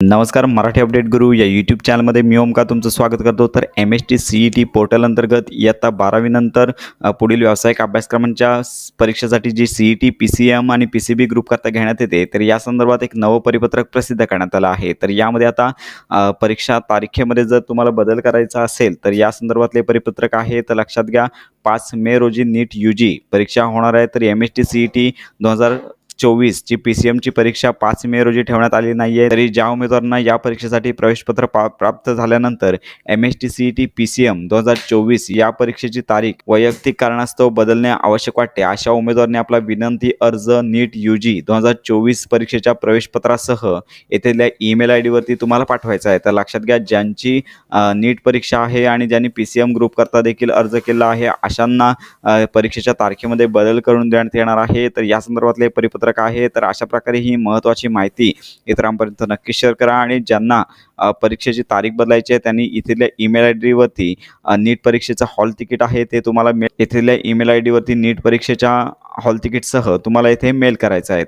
नमस्कार मराठी अपडेट गुरु या यूट्यूब चॅनलमध्ये मी ओमका तुमचं स्वागत करतो. तर M S T C E T portal अंतर्गत इयत्ता बारावीनंतर पुढील व्यावसायिक अभ्यासक्रमांच्या परीक्षेसाठी जी C E T P C M आणि पी सी बी ग्रुप करता घेण्यात येते तर या संदर्भात एक नवं परिपत्रक प्रसिद्ध करण्यात आलं आहे. तर यामध्ये आता परीक्षा तारखेमध्ये जर तुम्हाला बदल करायचा असेल तर या संदर्भातले परिपत्रक आहे. तर लक्षात घ्या पाच मे रोजी नीट यू जी परीक्षा होणार आहे. तर M S T C E T दोन हजार चोवीसची पी सी एमची परीक्षा पाच मे रोजी ठेवण्यात आली नाही आहे तरी ज्या उमेदवारांना या परीक्षेसाठी प्रवेशपत्र पा प्राप्त झाल्यानंतर M S T C E T P C M दोन हजार चोवीस या परीक्षेची तारीख वैयक्तिक कारणास्तव बदलणे आवश्यक वाटते. अशा उमेदवारांनी आपला विनंती अर्ज नीट यू जी दोन हजार चोवीस परीक्षेच्या प्रवेशपत्रासह येथेल्या ईमेल आय डीवरती तुम्हाला पाठवायचा आहे. तर लक्षात घ्या ज्यांची नीट परीक्षा आहे आणि ज्यांनी पी सी एम ग्रुप करता देखील अर्ज केला आहे अशांना परीक्षेच्या तारखेमध्ये बदल करून देण्यात येणार आहे. तर या संदर्भातले परिपत्रक आहे तर अशा प्रकारे ही महत्त्वाची माहिती इतरांपर्यंत नक्की शेअर करा आणि ज्यांना परीक्षेची तारीख बदलायची आहे त्यांनी इथल्या ईमेल आय डीवरती नीट परीक्षेचं हॉल तिकीट आहे ते तुम्हाला मे इथल्या ईमेल आय डीवरती नीट परीक्षेच्या हॉल तिकीटसह तुम्हाला इथे मेल करायचं आहे.